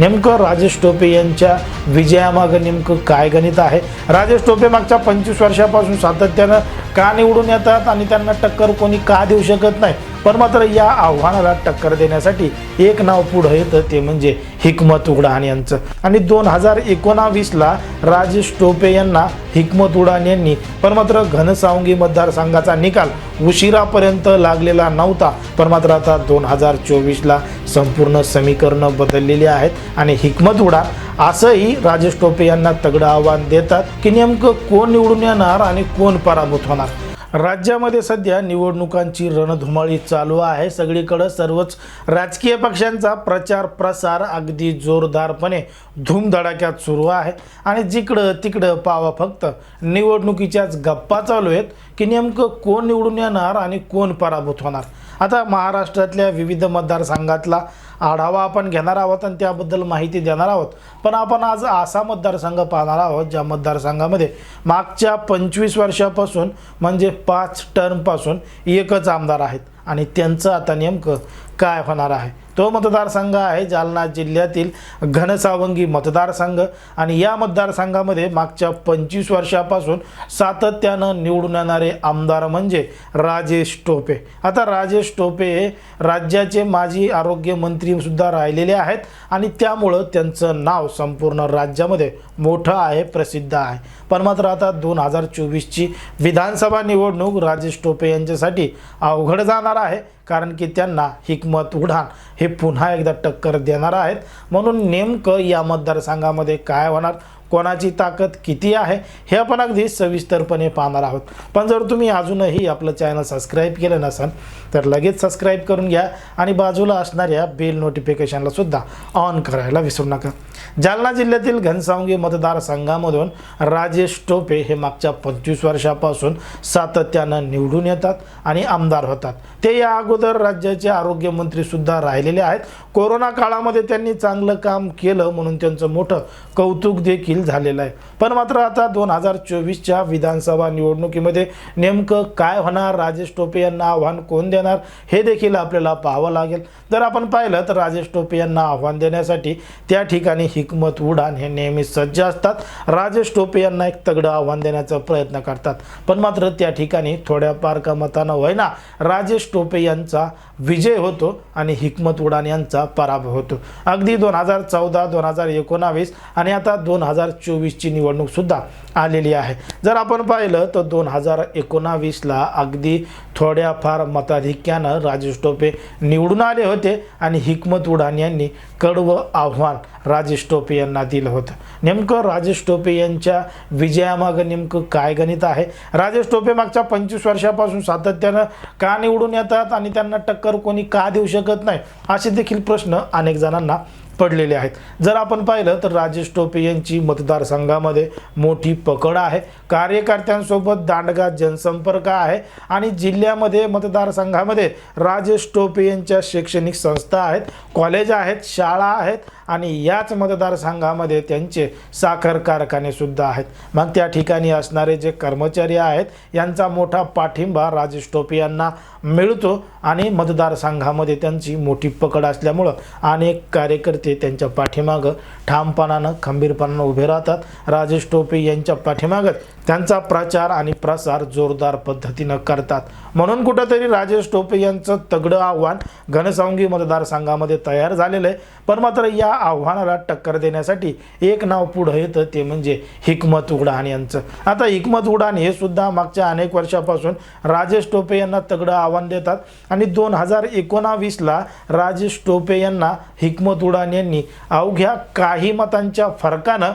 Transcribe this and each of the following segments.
नेमकं राजेश टोपे यांच्या विजयामागं नेमकं काय गणित आहे? राजेश टोपे मागच्या पंचवीस वर्षापासून सातत्यानं का निवडून येतात आणि त्यांना टक्कर कोणी का देऊ शकत नाही? पण मात्र या आव्हानाला टक्कर देण्यासाठी एक नाव पुढं येतं ते म्हणजे हिकमत उडान यांचं. आणि दोन हजार एकोणावीसला राजेश टोपे यांना हिकमत उडान यांनी पण मात्र घनसावंगी मतदारसंघाचा निकाल उशिरापर्यंत लागलेला नव्हता. पण मात्र आता दोन हजार चोवीसला संपूर्ण समीकरणं बदललेली आहेत आणि हिकमत उडान असंही राजेश टोपे यांना तगडं आव्हान देतात की नेमकं कोण निवडून येणार आणि कोण पराभूत होणार. राज्यामध्ये सध्या निवडणुकांची रणधुमाळी चालू आहे. सगळीकडं सर्वच राजकीय पक्षांचा प्रचार प्रसार अगदी जोरदारपणे धूमधडाक्यात सुरू आहे. आणि जिकडं तिकडं पावा फक्त निवडणुकीच्याच गप्पा चालू आहेत की नेमकं कोण निवडून येणार आणि कोण पराभूत होणार. आता महाराष्ट्रातल्या विविध मतदारसंघातला आढावा आपण घेणार आहोत आणि त्याबद्दल माहिती देणार आहोत. पण आपण आज असा मतदारसंघ पाहणार आहोत ज्या मतदारसंघामध्ये मागच्या पंचवीस वर्षापासून म्हणजे पाच टर्मपासून एकच आमदार आहेत. आणि त्यांचं आता नेमकं काय होणार आहे? तो मतदारसंघ आहे जालना जिल्ह्यातील घनसावंगी मतदारसंघ आणि या मतदारसंघामध्ये मागच्या पंचवीस वर्षापासून सातत्यानं निवडून येणारे आमदार म्हणजे राजेश टोपे. आता राजेश टोपे हे राज्याचे माजी आरोग्यमंत्रीसुद्धा राहिलेले आहेत आणि त्यामुळं त्यांचं नाव संपूर्ण राज्यामध्ये मोठं आहे प्रसिद्ध आहे. पण मात्र आता दोन हजार चोवीसची विधानसभा निवडणूक राजेश टोपे यांच्यासाठी अवघड जाणार आहे. कारण की त्यांना हिकमत उडान हे पुन्हा एकदा टक्कर देणार आहेत. म्हणून नेमकं या मतदारसंघामध्ये काय होणार? कोणाची ताकद किती आहे हे आपण अगदी सविस्तरपणे पाहणार आहोत. पण जर तुम्ही अजूनही आपलं चॅनल सबस्क्राईब केलं नसाल तर लगेच सबस्क्राईब करून घ्या आणि बाजूला असणाऱ्या बेल नोटिफिकेशनला सुद्धा ऑन करायला विसरू नका. जालना जिल्ह्यातील घनसावंगी मतदारसंघामधून राजेश टोपे हे मागच्या पंचवीस वर्षापासून सातत्यानं निवडून येतात आणि आमदार होतात. ते या अगोदर राज्याचे आरोग्यमंत्रीसुद्धा राहिलेले आहेत. कोरोना काळामध्ये त्यांनी चांगलं काम केलं म्हणून त्यांचं मोठं कौतुक देखील झालेलं आहे. पण मात्र आता दोन हजार चोवीसच्या विधानसभा निवडणुकीमध्ये नेमकं काय होणार राजेश टोपे यांना आव्हान कोण देणार हे देखील आपल्याला पाहावं लागेल. जर आपण पाहिलं तर राजेश टोपे यांना आव्हान देण्यासाठी त्या ठिकाणी हिकमत उडान हे नेहमी सज्ज असतात. राजेश टोपे यांना एक तगडं आव्हान देण्याचा प्रयत्न करतात. पण मात्र त्या ठिकाणी थोड्याफार का मतानं होईना राजेश टोपे यांचा विजय होतो आणि हिकमत उडान यांचा पराभव होतो. अगदी दोन हजार चौदा दोन हजार एकोणावीस आणि आता दोन हजार चोवीसची निवडणूकसुद्धा आलेली आहे. जर आपण पाहिलं तर दोन हजार एकोणावीसला अगदी थोड्याफार मताधिक्यानं राजेश टोपे निवडून आले होते आणि हिकमत उडान यांनी कडवं आव्हान राजेश टोपे यांना दिलं होतं. नेमकं राजेश टोपे यांच्या विजयामागं नेमकं काय गणित आहे? राजेश टोपे मागच्या पंचवीस वर्षापासून सातत्यानं का निवडून येतात आणि त्यांना टक्कर कोणी का देऊ शकत नाही? असे देखील प्रश्न अनेक जणांना पडलेले आहेत. जर आपण पाहिलं तर राजेश टोपे यांची मतदारसंघामध्ये मोठी पकड आहे. कार्यकर्त्यांसोबत दांडगा जनसंपर्क आहे आणि जिल्ह्यामध्ये मतदारसंघामध्ये राजेश टोपे यांच्या शैक्षणिक संस्था आहेत कॉलेज आहेत शाळा आहेत आणि याच मतदारसंघामध्ये त्यांचे साखर कारखानेसुद्धा आहेत. मग त्या ठिकाणी असणारे जे कर्मचारी आहेत यांचा मोठा पाठिंबा राजेश टोपे यांना मिळतो आणि मतदारसंघामध्ये त्यांची मोठी पकड असल्यामुळं अनेक कार्यकर्ते त्यांच्या पाठीमागं ठामपणानं खंबीरपणानं उभे राहतात. राजेश टोपे यांच्या पाठीमागं त्यांचा प्रचार आणि प्रसार जोरदार पद्धतीनं करतात. म्हणून कुठंतरी राजेश टोपे यांचं तगडं आव्हान घनसावंगी मतदारसंघामध्ये तयार झालेलं आहे. पण मात्र या आव्हानाला टक्कर देण्यासाठी एक नाव पुढं येतं ते म्हणजे हिकमत उडान यांचं. आता हिकमत उडान हे सुद्धा मागच्या अनेक वर्षापासून राजेश टोपे यांना तगडं आव्हान देतात. आणि दोन हजार एकोणावीसला राजेश टोपे यांना हिकमत उडान यांनी अवघ्या काही मतांच्या फरकानं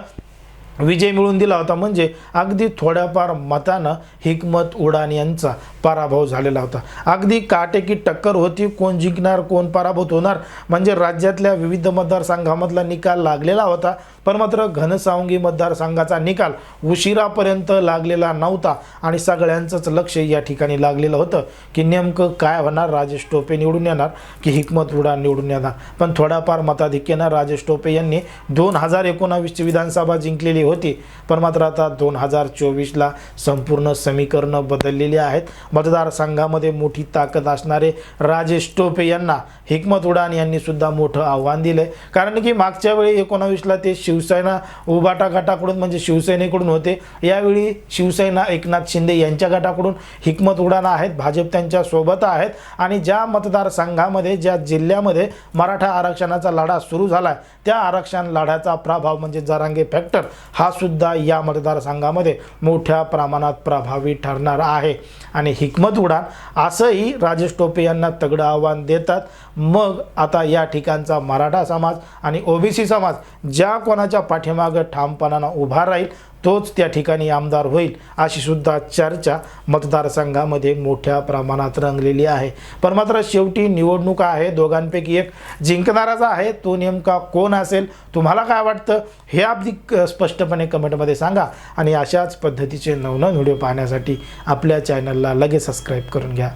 विजय मिळवून दिला होता म्हणजे अगदी थोड्याफार मतानं हिकमत उडान यांचा पराभव झालेला होता. अगदी काटेकी टक्कर होती कोण जिंकणार कोण पराभूत होणार म्हणजे राज्यातल्या विविध मतदारसंघामधला निकाल लागलेला होता पण मात्र घनसावंगी मतदारसंघाचा निकाल उशिरापर्यंत लागलेला नव्हता आणि सगळ्यांचंच लक्ष या ठिकाणी लागलेलं होतं की नेमकं काय होणार राजेश टोपे निवडून येणार की हिकमत उडान निवडून येणार. पण थोड्याफार मताधिक्यानं राजेश टोपे यांनी दोन हजार एकोणावीसची विधानसभा जिंकलेली होती. पण मात्र आता दोन हजार चोवीसला संपूर्ण समीकरणं बदललेली आहेत. मतदारसंघामध्ये मोठी ताकद असणारे राजेश टोपे यांना हिकमत उडान यांनी सुद्धा मोठं आव्हान दिलं आहे कारण की मागच्या वेळी एकोणावीसला ते शिवसेना उबाटा गटाकडून म्हणजे शिवसेनेकडून होते. यावेळी शिवसेना एकनाथ शिंदे यांच्या गटाकडून हिकमत उडान आहेत. भाजप त्यांच्यासोबत आहेत. आणि ज्या मतदारसंघामध्ये ज्या जिल्ह्यामध्ये मराठा आरक्षणाचा लढा सुरू झाला आहे त्या आरक्षण लढ्याचा प्रभाव म्हणजे जरांगे फॅक्टर हा सुद्धा या मतदारसंघामध्ये मोठ्या प्रमाणात प्रभावी ठरणार आहे. आणि हिकमत उडान असंही राजेश टोपे यांना तगडं आव्हान देतात. मग आता या ठिकाणचा मराठा समाज आणि ओबीसी समाज ज्या कोणाच्या पाठीमागं ठामपणानं उभा राहील तोच त्या ठिकाणी आमदार होईल अशी सुद्धा चर्चा मतदारसंघामध्ये मोठ्या प्रमाणात रंगलेली आहे. पण मात्र शेवटी निवडणूक आहे दोघांपैकी एक जिंकणाराचा आहे तो नेमका कोण असेल तुम्हाला काय वाटतं हे अगदी स्पष्टपणे कमेंटमध्ये सांगा. आणि अशाच पद्धतीचे नवनवीन व्हिडिओ पाहण्यासाठी आपल्या चॅनलला लगेच सबस्क्राईब करून घ्या.